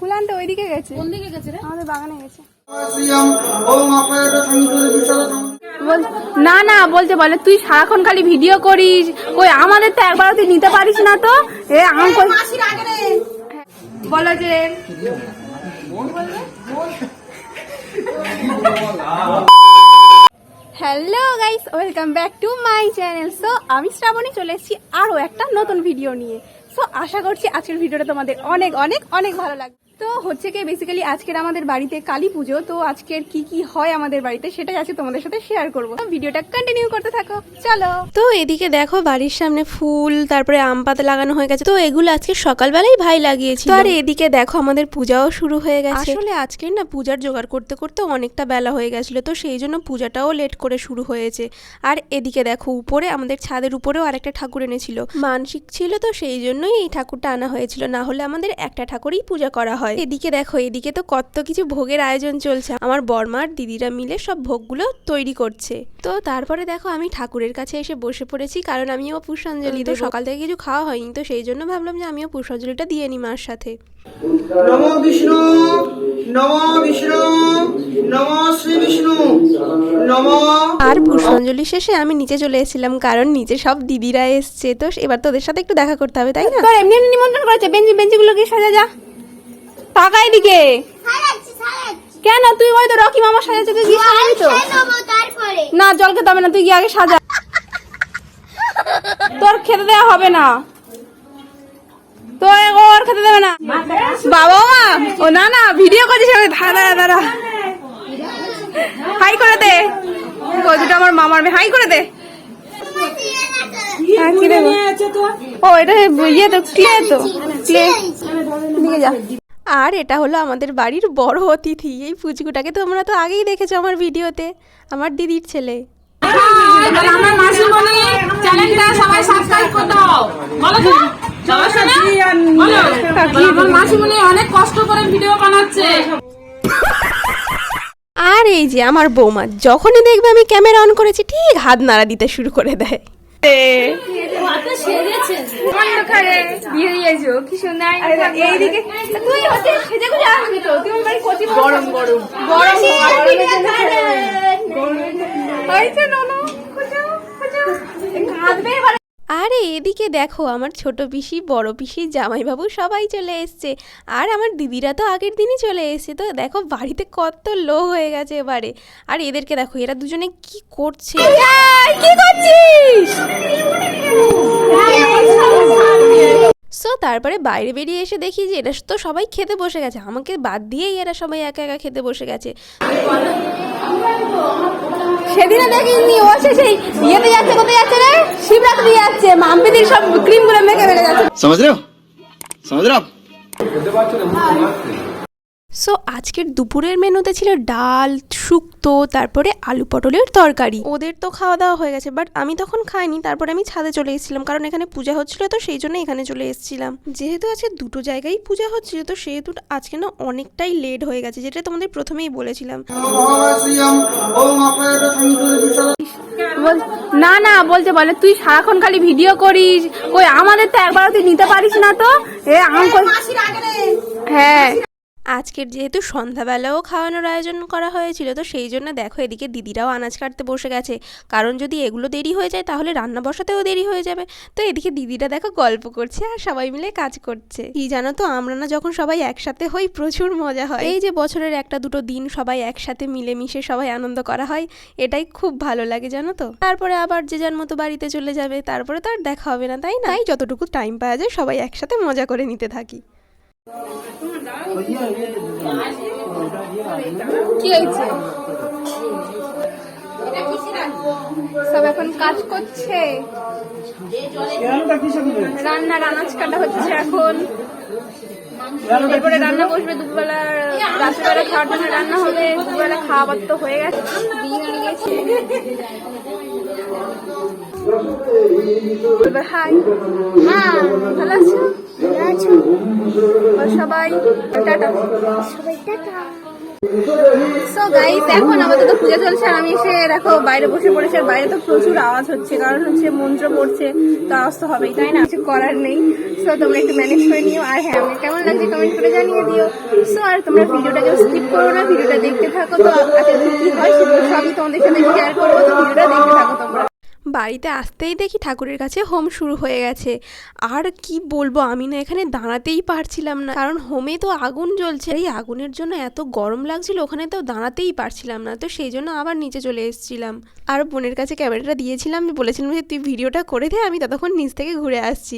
ফুল আনতে ওইদিকে গেছে। কোন দিকে গেছে রে? আমাদের বাগানে গেছে। না না বলতে বলে তুই সারাক্ষণ খালি ভিডিও করিস। কই আমাদের তো একবার তুই নিতে পারিস না তো? এ আম বলো যে hello guys welcome back to my channel so আমি শ্রাবণী চলে এসেছি আরও একটা নতুন ভিডিও নিয়ে। সো আশা করছি আজকের ভিডিওটা তোমাদের অনেক অনেক অনেক ভালো লাগবে। তো হচ্ছে কি বেসিক্যালি আজকের আমাদের বাড়িতে কালী পুজো তো আজকের কি কি হয় আমাদের বাড়িতে সেটাই আজকে তোমাদের সাথে শেয়ার করব। ভিডিওটা কন্টিনিউ করতে থাকো চলো। তো এদিকে দেখো বাড়ির সামনে ফুল তারপরে আম পাতা লাগানো হয়ে গেছে তো এগুলো আজকে সকালবেলাই ভাই লাগিয়েছি আর এদিকে দেখো আমাদের পূজাও শুরু হয়ে গেছে। আসলে আজকে না পূজার জোগাড় করতে করতে অনেকটা বেলা হয়ে গেছিল তো সেই জন্য পূজাটাও লেট করে শুরু হয়েছে। আর এদিকে দেখো উপরে আমাদের ছাদের উপরেও আরেকটা ঠাকুর এনেছিল। মানসিক ছিল তো সেই জন্যই এই ঠাকুরটা আনা হয়েছিল না হলে আমাদের একটা ঠাকুরই পূজা করা হয়। এদিকে দেখো এদিকে তো কত কিছু ভোগের আয়োজন চলছে। আমার বর্মার দিদিরা মিলে সব ভোগগুলো তৈরি করছে। তো তারপরে দেখো আমি ঠাকুরের কাছে এসে বসে পড়েছি কারণ আমিও পুষ্পাঞ্জলি। তো সকাল থেকে কিছু খাওয়া হয়নি তো সেই জন্য ভাবলাম যে আমিও পুষ্পাঞ্জলিটা দিয়ে নিই মার সাথে। নম বিষ্ণু নম বিষ্ণু নম শ্রী বিষ্ণু নম। আর পুষ্পাঞ্জলি শেষে আমি নিচে চলে এসেছিলাম কারণ নিচে সব দিদিরা এসছে। তো এবার তোদের সাথে একটু দেখা করতে হবে তাই না? এমনি এমনি নিমন্ত্রণ করেছে। বেঞ্চি বেঞ্চিগুলোকে সাজা যা। এদিকে। সারাচ্ছি সারাচ্ছি। কেন? তুই হয়তো রকি মামা সাজাচ্ছে তুই গিয়ে সাজাবি তো? না জল খেতে হবে না তুই গিয়ে আগে সাজা। তোর খেতে দেওয়া হবে না। তো ওর খেতে দেবে না। বাবা মা ও না না ভিডিও করছিস আমি দাঁড়া দাঁড়া হাই করে দে। আমার মামার হাই করে দে। হ্যাঁ, ও এটা ইয়ে তো ক্লে তো। ক্লে দিকে যা। আর এটা হলো আমাদের বাড়ির বড় অতিথি এই পুচকুটাকে তোমরা তো আগেই দেখেছ আমার ভিডিওতে আমার দিদির ছেলে চ্যানেলটা সবাই সাবস্ক্রাইব অনেক কষ্ট করে ভিডিও বানাচ্ছে আর এই যে আমার বৌমা যখনই দেখবে আমি ক্যামেরা অন করেছি ঠিক হাত নাড়া দিতে শুরু করে দেয় অন্ধকারে বিয়ে দিয়েছ কি সুন্দর এইদিকে তুই হচ্ছে সেজে গুজে আসবি তো তুই আমার বাড়ি কচি গরম গরম। গরম হয়েছে ননো কাঁদবে আরে এদিকে দেখো আমার ছোট পিসি বড় পিসি জামাইবাবু সবাই চলে এসছে আর আমার দিদিরা তো আগের দিনই চলে এসছে তো দেখো বাড়িতে কত লো হয়ে গেছে এবারে আর এদেরকে দেখো এরা দুজনে কি করছে কি করছিস তারপরে বাইরে বেরিয়ে এসে দেখি যে এরা তো সবাই খেতে বসে গেছে। আমাকে বাদ দিয়েই এরা সবাই একা একা খেতে বসে গেছে। সেদিনে দেখিনি ও সে সেই ইয়েতে যাচ্ছে কোথায় যাচ্ছে রে? শিবরাত্রি যাচ্ছে মাম্পিদির সব ক্রিমগুলো মেখে মেখে যাচ্ছে। সমাজ রে সমাজ রে সো আজকের দুপুরের মেনুতে ছিল ডাল শুক্তো তারপরে আলু পটলের তরকারি। ওদের তো খাওয়া দাওয়া হয়ে গেছে বাট আমি তখন খাইনি তারপরে আমি ছাদে চলে এসেছিলাম কারণ এখানে পূজা হচ্ছিল তো সেই জন্য এখানে চলে এসেছিলাম। যেহেতু আজকে দুটো জায়গায় পূজা হচ্ছিল তো সেহেতু আজকে না অনেকটাই লেট হয়ে গেছে যেটা তোমাদের প্রথমেই বলেছিলাম। না না বলতে বলে তুই সারাক্ষণ খালি ভিডিও করিস কই আমাদের তো একবার তুই নিতে পারিস না তো? এ আম হ্যাঁ। আজকের যেহেতু সন্ধ্যাবেলাও খাওয়ানোর আয়োজন করা হয়েছিল, তো সেই জন্য দেখো এদিকে দিদিরাও আনাজ কাটতে বসে গেছে। কারণ যদি এগুলো দেরি হয়ে যায় তাহলে রান্না বসাতেও দেরি হয়ে যাবে। তো এদিকে দিদিরা দেখো গল্প করছে আর সবাই মিলে কাজ করছে। কি জানো তো, আমরা না যখন সবাই একসাথে হই প্রচুর মজা হয়। এই যে বছরের একটা দুটো দিন সবাই একসাথে মিলেমিশে সবাই আনন্দ করা হয়, এটাই খুব ভালো লাগে জানো তো। তারপরে আবার যে যার মতো বাড়িতে চলে যাবে, তারপরে তো আর দেখা হবে না, তাই না? তাই যতটুকু টাইম পাওয়া যায় সবাই একসাথে মজা করে নিতে থাকি। সব এখন কাজ করছে? রান্না রান্নাজ কাটা হচ্ছে এখন। এরপরে রান্না বসবে দুপুরবেলা, রাত্রিবেলা খাওয়ার জন্য রান্না হবে। দুপুরবেলা খাওয়া তো হয়ে গেছে বিয়ে নিয়ে গেছে এবার হাই। ভালো আছো? সবাই সো আমাদের তো চলছে আর আমি বাইরে বসে বাইরে তো প্রচুর আওয়াজ হচ্ছে, কারণ হচ্ছে মন্ত্র পড়ছে, তো আওয়াজ তো হবেই, তাই না? করার নেই। সো তোমরা একটু ম্যানেজ করে নিও, আর হ্যাঁ আমাকে কেমন কমেন্ট করে জানিয়ে দিও। সো আর তোমরা করো না, ভিডিওটা দেখতে থাকো, তো সবই তোমাদের সাথে শেয়ার করব, তো ভিডিওটা দেখতে থাকো তোমরা। বাড়িতে আসতেই দেখি ঠাকুরের কাছে হোম শুরু হয়ে গেছে। আর কি বলব, আমি না এখানে দাঁড়াতেই পারছিলাম না। কারণ হোমে তো আগুন জ্বলছে। এই আগুনের জন্য এত গরম লাগছিল, ওখানে তো দাঁড়াতেই পারছিলাম না। তো সেই জন্য আবার নিচে চলে এসেছিলাম। আর বোনের কাছে ক্যামেরাটা দিয়েছিলাম বলেছিলাম যে, তুই ভিডিওটা করে দে, আমি ততক্ষণ নিচ থেকে ঘুরে আসছি।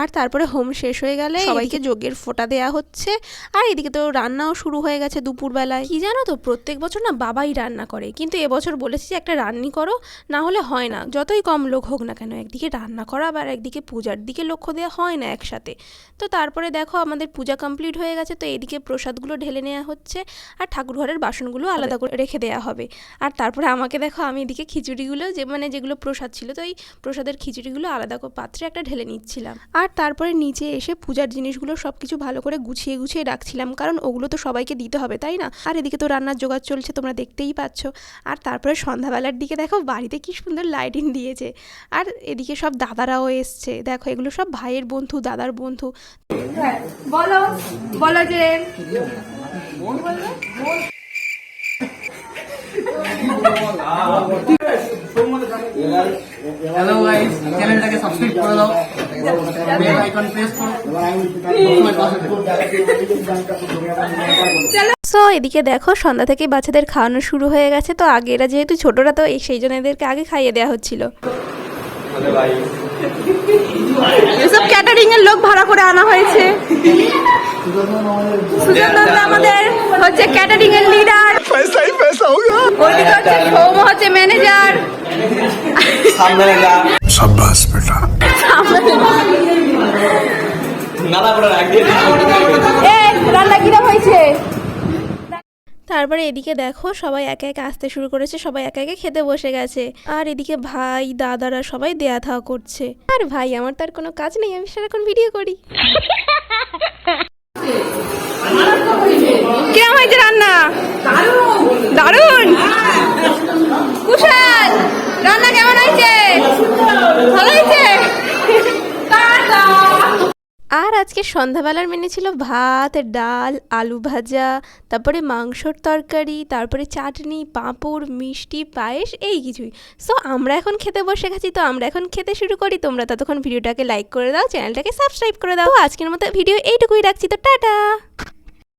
আর তারপরে হোম শেষ হয়ে গেলে সবাইকে যজ্ঞের ফোঁটা দেয়া হচ্ছে। আর এদিকে তো রান্নাও শুরু হয়ে গেছে দুপুরবেলায়। কি জানো তো, প্রত্যেক বছর না বাবাই রান্না করে। কিন্তু এবছর বলেছি যে একটা রান্নি করো না হলে হয় না। যতই কম লোক হোক না কেন একদিকে রান্না করা আবার একদিকে পূজার দিকে লক্ষ্য দেওয়া হয় না একসাথে। তো তারপরে দেখো আমাদের পূজা কমপ্লিট হয়ে গেছে তো এদিকে প্রসাদগুলো ঢেলে নেওয়া হচ্ছে আর ঠাকুর ঘরের বাসনগুলো আলাদা করে রেখে দেওয়া হবে। আর তারপরে আমাকে দেখো আমি এদিকে খিচুড়িগুলো যে মানে যেগুলো প্রসাদ ছিল তো এই প্রসাদের খিচুড়িগুলো আলাদা করে পাত্রে একটা ঢেলে নিচ্ছিলাম। আর তারপরে নিচে এসে পূজার জিনিসগুলো সব কিছু ভালো করে গুছিয়ে গুছিয়ে রাখছিলাম কারণ ওগুলো তো সবাইকে দিতে হবে তাই না? আর এদিকে তো রান্নার জোগাড় চলছে তোমরা দেখতেই পাচ্ছ। আর তারপরে সন্ধ্যাবেলার দিকে দেখো বাড়িতে কি সুন্দর লাইটিং দিয়েছে। আর এদিকে সব দাদারাও এসছে। দেখো এগুলো সব ভাইয়ের বন্ধু দাদার বন্ধু। বলো বলো যে। হ্যালো গাইস চ্যানেলটাকে সাবস্ক্রাইব করে দাও। বেল আইকন প্রেস করো। তো এদিকে দেখো সন্ধ্যা থেকে বাচ্চাদের খাওয়ানো শুরু হয়ে গেছে। তো আগে এরা যেহেতু ছোটরা তো সেই জন্য এদেরকে আগে খাইয়ে দেওয়া হচ্ছিল। এসব ক্যাটারিং এর লোক ভাড়া করে আনা হয়েছে। আমাদের হচ্ছে ক্যাটারিং এর লিডার পয়সাই হচ্ছে ম্যানেজার সাব্বাস বেটা নালা বড় এ রান্না কিরম হয়েছে? তারপরে এদিকে দেখো সবাই একে একে আসতে শুরু করেছে, সবাই একে একে খেতে বসে গেছে। আর এদিকে ভাই, দাদারা সবাই দেয়া থাওয়া করছে। আর ভাই, আমার তার কোনো কাজ নেই, আমি সারাক্ষণ ভিডিও করি। কিরম হয়েছে রান্না দারুণ কুশাল রান্না কেমন হয়েছে ভালো হয়েছে আর আজকে সন্ধ্যাবেলার মেনে ছিল ভাত, ডাল, আলু ভাজা, তারপরে মাংসর তরকারি, তারপরে চাটনি, পাঁপড়, মিষ্টি, পায়েস, এই কিছুই। সো আমরা এখন খেতে বসে গেছি, তো আমরা এখন খেতে শুরু করি। তোমরা ততক্ষণ ভিডিওটাকে লাইক করে দাও, চ্যানেলটাকে সাবস্ক্রাইব করে দাও। আজকের মতো ভিডিও এইটুকুই রাখছি, তো টাটা!